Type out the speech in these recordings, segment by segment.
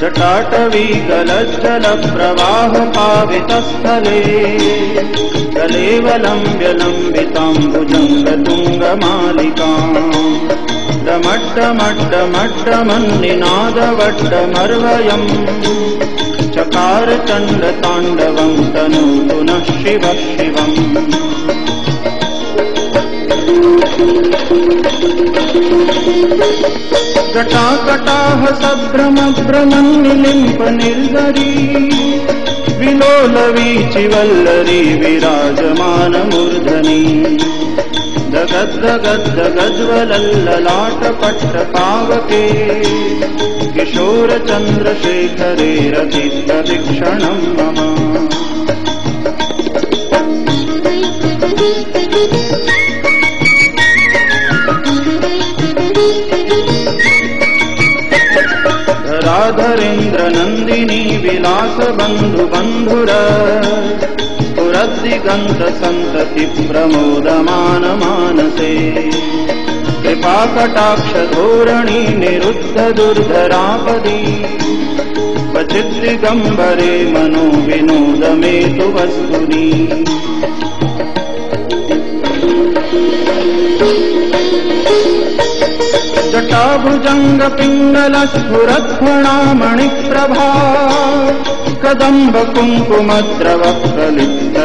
जटाटवी गलज्जलप्रवाह पावितस्थले कलेवलम्ब्यलम्बिताम्बुजङ्गतुङ्गमालिकाम् डमड्डमड्डमड्डमन्निनादवड्डमर्वयम् चकारचण्डताण्डवम् तनु पुनः शिव शिवम्। कटाकटाः सभ्रमभ्रमन्निलिम्प निर्गरी विलोलवीचिवल्लरी विराजमानमूर्धनी दगद्दगद्दगज्वलल्ललाटपट्टपावके किशोरचन्द्रशेखरे रतिप्रतिक्षणम् मम। राधरेन्द्रनन्दिनी विलासबन्धुबन्धुर पुरद्दिगन्तसन्तति प्रमोदमानमानसे। कृपाकटाक्षधोरणी निरुद्धदुर्धरापदी क्वचिद्दिगम्बरे मनो विनोदमेतु वस्तुनि। जटाभुजङ्गपिङ्गलस्फुरत्फणामणिप्रभा कदम्बकुङ्कुमद्रवप्रलिप्तदिग्वधूमुखे मदाङ्गसिन्धुरस्फुरत्वगुत्तरीयमेदुरे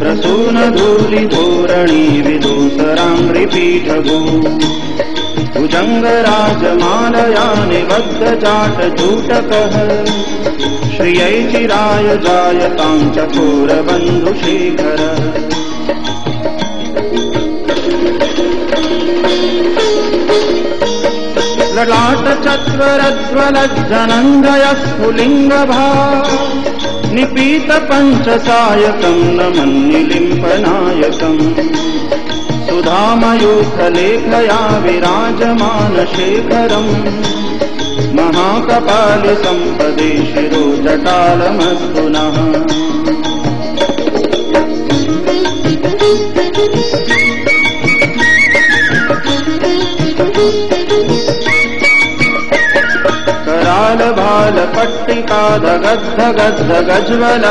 प्रसूनधूलिधोरणी विदूसराङ्घ्रिपीठभू भुजङ्गराजमालया निबद्धजाटजूटकः श्रियै चिराय जायताम् चकोरबन्धुशेखर ललाटचत्वरज्वलज्जनञ्जयस्फुलिङ्गभा निपीतपञ्चसायकम् न मन्निलिम्पनायकम् सुधामयूखलेखया विराजमानशेखरम् महाकपालिसम्पदे शिरो जटालमस्तु नः करालबालपट्टिका दगद्धगद्धगज्वल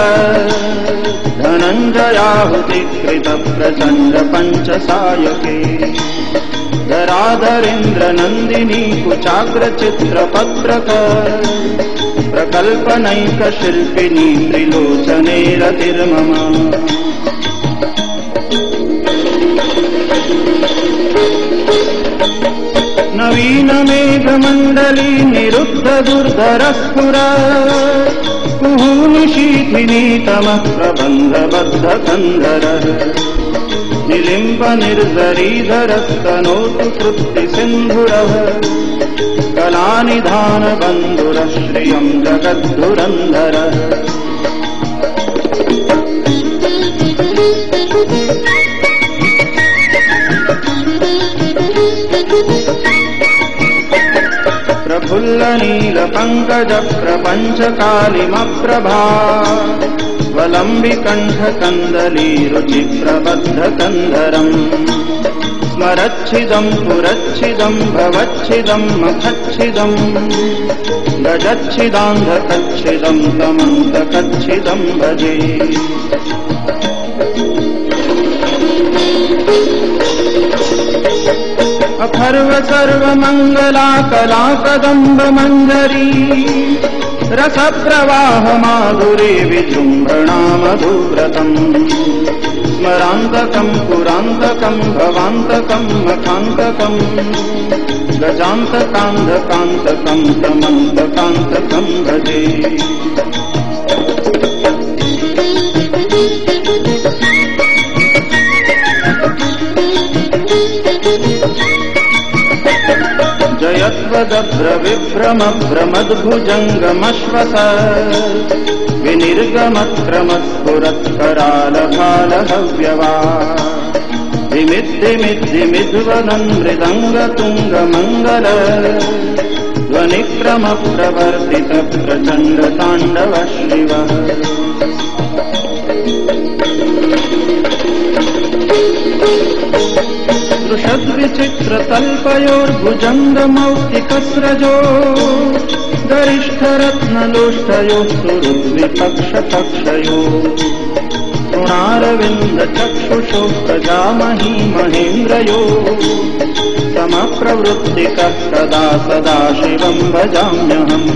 धनञ्जयाहुतिकृतप्रचण्डपञ्चसायके। धराधरेन्द्रनन्दिनी कुचाग्रचित्रपत्रक प्रकल्पनैकशिल्पिनी त्रिलोचने रतिर्मम नवीनमेघमण्डली निरुद्धदुर्धरस्फुर कुहूनिशीथिनीतमः प्रबन्धबद्धकन्धरः निलिम्बनिर्जरीधरस्तनोतु तृप्तिसिन्धुरः कलानिधानबन्धुरः श्रियम् जगद्धुरन्धरः प्रफुल्लनीलपङ्कजप्रपञ्चकालिमप्रभा वलम्बिकण्ठकन्दलीरुचिप्रबद्धकन्धरम् स्मरच्छिदम् पुरच्छिदम् भवच्छिदम् मखच्छिदम्। गजच्छिदान्धकच्छिदम् तमन्तकच्छिदम् भजे अथर्व सर्वमङ्गला कला कदम्ब मञ्जरी रसप्रवाह माधुरे विजृम्भणा मधुव्रतम् स्मरान्तकम् पुरान्तकम् भवान्तकम् मखान्तकम् गजान्तकान्धकान्तकम् समन्तकान्तकम् भजे जयत्वदभ्रविभ्रमभ्रमद्भुजङ्गमश्वस। विनिर्गमक्रमस्फुरत्करालभालहव्यवा दिमिद्दिमिद्दिमिध्वनन् मृदङ्गतुङ्गमङ्गल ध्वनिक्रमप्रवर्तितप्रचण्डताण्डव शिवः दृषद्विचित्रतल्पयोर्भुजङ्गमौक्तिकस्रजो गरिष्ठरत्नलोष्ठयोः सुहृद्विपक्षपक्षयो तृणारविन्दचक्षुषो प्रजामही महेन्द्रयो समप्रवृत्तिकः सदा सदा शिवम् भजाम्यहम्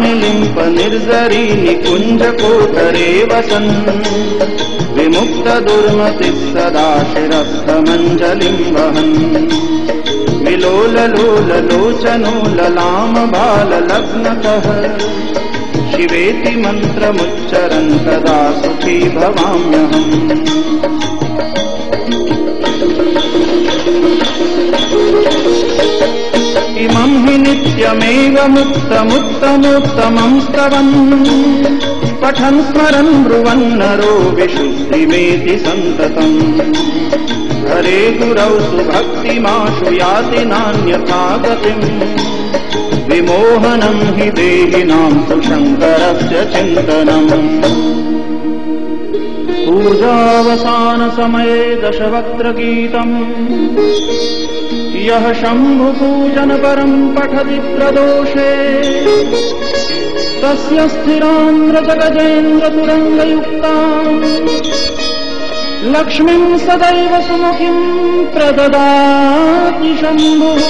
निलिम्प निर्जरी निकुञ्जकोटरे वसन् सदा वहन् विलोललोललोचनो ललाम बाललग्नतः शिवेति मन्त्रमुच्चरन् तदा सुखी भवाम्यहम् नित्यमेव मुक्तमुत्तमोत्तमम् स्तवम्। पठन् स्मरन् ब्रुवन्नरो विशुद्धिमेति सन्ततम्। हरे गुरौ सुभक्तिमाशु याति नान्यथा गतिम् विमोहनम् हि देहिनाम् तु शङ्करस्य चिन्तनम्। पूजावसानसमये दशवक्त्रगीतम् यः शम्भुपूजनपरम् पठति प्रदोषे। तस्य स्थिरान्द्रजगजेन्द्रतुरङ्गयुक्ताम् लक्ष्मीम् सदैव सुमुखीम् प्रददाति शम्भुः।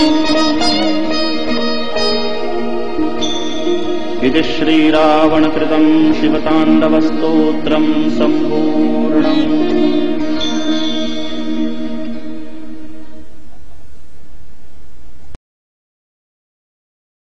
इति श्रीरावणकृतम् शिवताण्डवस्तोत्रम् सम्पूर्णम्